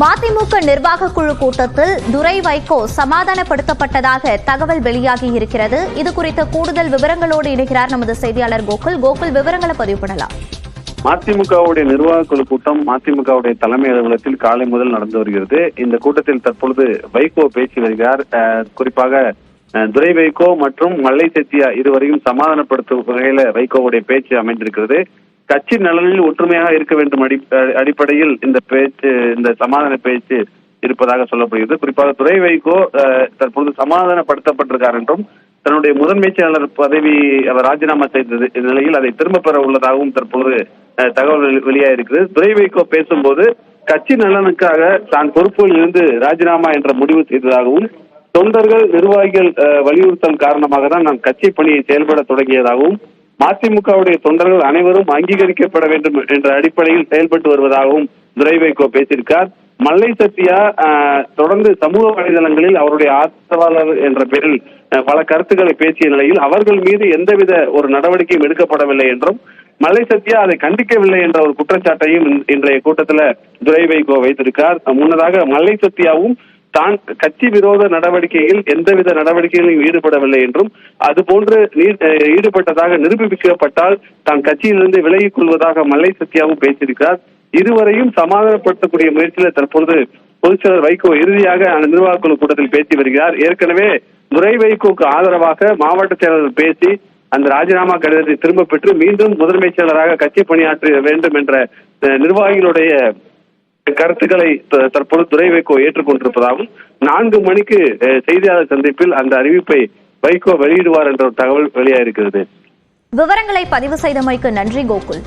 மதிமுக நிர்வாக குழு கூட்டத்தில் துரை வைகோ சமாதானப்படுத்தப்பட்டதாக தகவல் வெளியாகி இருக்கிறது. இது குறித்த கூடுதல் விவரங்களோடு இணைகிறார் நமது செய்தியாளர் கோகுல். கோகுல் விவரங்களை பதிவு பண்ணலாம். மதிமுகவுடைய நிர்வாக குழு கூட்டம் மதிமுகவுடைய தலைமை அலுவலகத்தில் காலை முதல் நடந்து வருகிறது. இந்த கூட்டத்தில் தற்பொழுது வைகோ பேசி வருகிறார். குறிப்பாக அஹ், துரை வைகோ மற்றும் மல்லை செட்டியா இருவரையும் சமாதானப்படுத்தும் வகையில வைகோவுடைய பேச்சு அமைந்திருக்கிறது. கட்சி நலனில் ஒற்றுமையாக இருக்க வேண்டும் அடி அடிப்படையில் இந்த பேச்சு இந்த சமாதான பேச்சு இருப்பதாக சொல்லப்படுகிறது. குறிப்பாக துரை வைகோ அஹ், தற்பொழுது சமாதானப்படுத்தப்பட்டிருக்கார் என்றும் தன்னுடைய முதன்மை செயலாளர் பதவி அவர் ராஜினாமா செய்தது இந்த நிலையில் அதை திரும்ப பெற உள்ளதாகவும் தற்போது தகவல் வெளி- வெளியாயிருக்கிறது துரை வைகோ பேசும்போது கட்சி நலனுக்காக தான் பொறுப்பில் இருந்து ராஜினாமா என்ற முடிவு செய்ததாகவும் தொண்டர்கள் நிர்வாகிகள் வலியுறுத்தல் காரணமாக தான் நான் கட்சி பணியை செயல்பட தொடங்கியதாகவும் மதிமுகவுடைய தொண்டர்கள் அனைவரும் அங்கீகரிக்கப்பட வேண்டும் என்ற அடிப்படையில் செயல்பட்டு வருவதாகவும் துரை வைகோ பேசியிருக்கார். மல்லை சத்யா தொடர்ந்து சமூக வலைதளங்களில் அவருடைய ஆதரவாளர் என்ற பெயரில் பல கருத்துக்களை பேசிய நிலையில் அவர்கள் மீது எந்தவித ஒரு நடவடிக்கையும் எடுக்கப்படவில்லை என்றும் மலை சத்யா அதை கண்டிக்கவில்லை என்ற ஒரு குற்றச்சாட்டையும் இன்றைய கூட்டத்தில் துரை வைகோ வைத்திருக்கார். முன்னதாக மல்லை சத்யாவும் தான் கட்சி விரோத நடவடிக்கையில் எந்தவித நடவடிக்கைகளையும் ஈடுபடவில்லை என்றும் அதுபோன்று நீ- ஈடுபட்டதாக நிரூபிக்கப்பட்டால் தான் கட்சியிலிருந்து விலகிக் கொள்வதாக மல்லை சத்யாவும் பேசியிருக்கிறார். இருவரையும் சமாதானப்படுத்தக்கூடிய முயற்சியில் தற்பொழுது பொதுச்செயலர் வைகோ இறுதியாக அந்த நிர்வாக குழு கூட்டத்தில் பேசி வருகிறார். ஏற்கனவே துரை வைகோக்கு ஆதரவாக மாவட்ட செயலாளர் பேசி அந்த ராஜினாமா கடிதத்தை திரும்ப பெற்று மீண்டும் முதன்மைச் செயலராக கட்சி பணியாற்ற வேண்டும் என்ற அஹ், நிர்வாகிகளுடைய கருத்துக்களை தற்போது துரை வைகோ ஏற்றுக்கொண்டிருப்பதாகவும் நான்கு மணிக்கு செய்தியாளர் சந்திப்பில் அந்த அறிவிப்பை வைகோ வெளியிடுவார் என்ற ஒரு தகவல் வெளியாயிருக்கிறது. விவரங்களை பதிவு செய்தமைக்கு நன்றி கோகுல்.